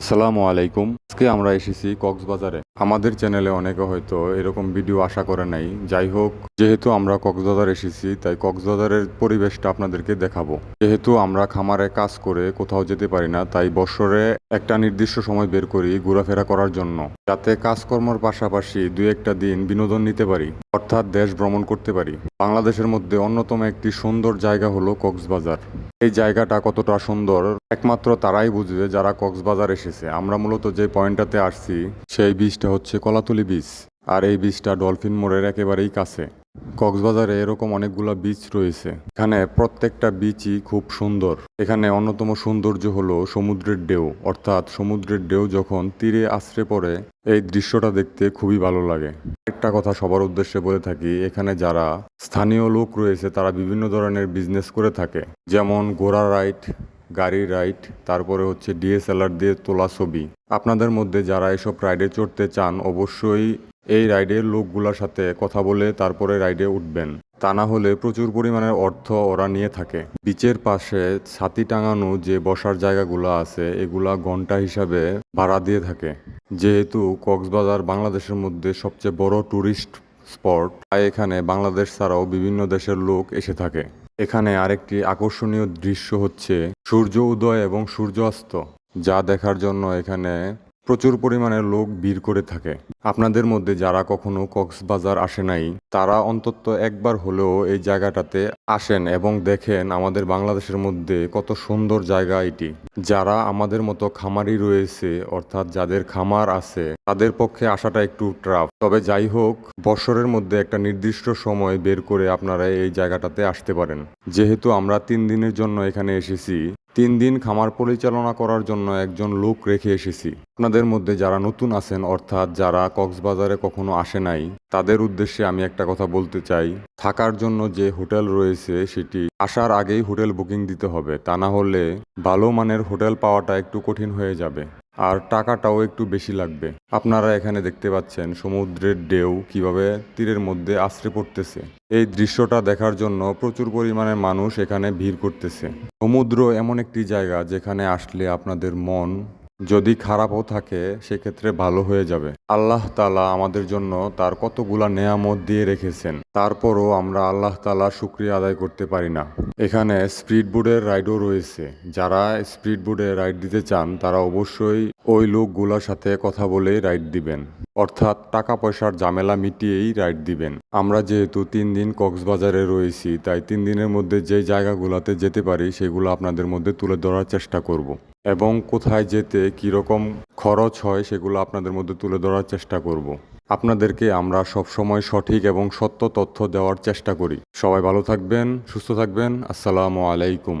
আসসালামু আলাইকুম। আজকে আমরা এসেছি কক্সবাজারে। আমাদের চ্যানেলে অনেকে হয়তো এরকম ভিডিও আশা করে নাই। যাই হোক, যেহেতু আমরা কক্সবাজার এসেছি, তাই কক্সবাজারের পরিবেশটা আপনাদেরকে দেখাবো। যেহেতু আমরা খামারে কাজ করে কোথাও যেতে পারি না, তাই বছরে একটা নির্দিষ্ট সময় বের করি ঘোরাফেরা করার জন্য। যাতে কাজকর্মের পাশাপাশি দুই একটা দিন বিনোদন নিতে পারি, অর্থাৎ দেশ ভ্রমণ করতে পারি। বাংলাদেশের মধ্যে অন্যতম একটি সুন্দর জায়গা হলো কক্সবাজার। এই জায়গাটা কতটা সুন্দর একমাত্র তারাই বুঝবে যারা কক্সবাজার এসেছে। আমরা মূলত যে পয়েন্টটাতে আসছি, সেই বীজটা হচ্ছে কলাতুলি বীজ আর এই বীজটা ডলফিন মোড়ের একেবারেই কাছে। কক্সবাজারে এরকম অনেকগুলো বীচ রয়েছে। এখানে প্রত্যেকটা বীচই খুব সুন্দর। এখানে অন্যতম সৌন্দর্য হলো সমুদ্রের ঢেউ। অর্থাৎ সমুদ্রের ঢেউ যখন তীরে আশ্রে পড়ে, এই দৃশ্যটা দেখতে খুবই ভালো লাগে। একটা কথা সবার উদ্দেশ্যে বলে থাকি, এখানে যারা স্থানীয় লোক রয়েছে, তারা বিভিন্ন ধরনের বিজনেস করে থাকে। যেমন ঘোড়া রাইড গাড়ি রাইড তারপরে হচ্ছে ডিএসএলআর দিয়ে তোলা ছবি। আপনাদের মধ্যে যারা এসব রাইডে চড়তে চান, অবশ্যই এই রাইডের লোকগুলোর সাথে কথা বলে তারপরে রাইডে উঠবেন। তা না হলে প্রচুর পরিমাণের অর্থ ওরা নিয়ে থাকে। বিচের পাশে ছাতি টাঙানো যে বসার জায়গাগুলো আছে, এগুলা ঘণ্টা হিসাবে ভাড়া দিয়ে থাকে। যেহেতু কক্সবাজার বাংলাদেশের মধ্যে সবচেয়ে বড় ট্যুরিস্ট স্পট, তাই এখানে বাংলাদেশ ছাড়াও বিভিন্ন দেশের লোক এসে থাকে। এখানে আরেকটি আকর্ষণীয় দৃশ্য হচ্ছে সূর্য উদয় এবং সূর্যাস্ত, যা দেখার জন্য এখানে প্রচুর পরিমাণে লোক ভিড় করে থাকে। আপনাদের মধ্যে যারা কখনো কক্সবাজার আসে নাই, তারা অন্তত একবার হলেও এই জায়গাটাতে আসেন এবং দেখেন আমাদের বাংলাদেশের মধ্যে কত সুন্দর জায়গা এটি। যারা আমাদের মতো খামারি রয়েছে, অর্থাৎ যাদের খামার আছে, তাদের পক্ষে আসাটা একটু ট্রাফ তবে যাই হোক, বছরের মধ্যে একটা নির্দিষ্ট সময় বের করে আপনারা এই জায়গাটাতে আসতে পারেন। যেহেতু আমরা তিন দিনের জন্য এখানে এসেছি, তিন দিন খামার পরিচালনা করার জন্য একজন লোক রেখে এসেছি। আপনাদের মধ্যে যারা নতুন আছেন, অর্থাৎ যারা কক্সবাজারে কখনো আসে নাই। তাদের উদ্দেশ্যে আমি একটা কথা বলতে চাই। থাকার জন্য যে হোটেল রয়েছে সেটি আসার আগেই হোটেল বুকিং দিতে হবে। তা না হলে ভালো মানের হোটেল পাওয়াটা একটু কঠিন হয়ে যাবে। আর টাকাটাও একটু বেশি লাগবে। আপনারা এখানে দেখতে পাচ্ছেন সমুদ্রের ঢেউ কীভাবে তীরের মধ্যে আশ্রে পড়তেছে। এই দৃশ্যটা দেখার জন্য প্রচুর পরিমাণে মানুষ এখানে ভিড় করতেছে। সমুদ্র এমন একটি জায়গা যেখানে আসলে আপনাদের মন যদি খারাপও থাকে, সেক্ষেত্রে ভালো হয়ে যাবে। আল্লাহ তালা আমাদের জন্য তার কতগুলা নেয়ামত দিয়ে রেখেছেন। তারপরও আমরা আল্লাহ তালা শুক্রিয়া আদায় করতে পারি না এখানে স্পিড বোর্ডের রাইডও রয়েছে যারা স্পিড বোর্ডে রাইড দিতে চান, তারা অবশ্যই ওই লোকগুলোর সাথে কথা বলেই রাইড দিবেন অর্থাৎ টাকা পয়সার ঝামেলা মিটিয়েই রাইড দিবেন আমরা যেহেতু তিন দিন কক্সবাজারে রয়েছি, তাই তিন দিনের মধ্যে যে জায়গাগুলোতে যেতে পারি, সেগুলো আপনাদের মধ্যে তুলে ধরার চেষ্টা করব। এবং কোথায় যেতে, কীরকম খরচ হয়, সেগুলো আপনাদের মধ্যে তুলে ধরার চেষ্টা করব। আপনাদেরকে আমরা সবসময় সঠিক এবং সত্য তথ্য দেওয়ার চেষ্টা করি। সবাই ভালো থাকবেন, সুস্থ থাকবেন। আসসালামু আলাইকুম।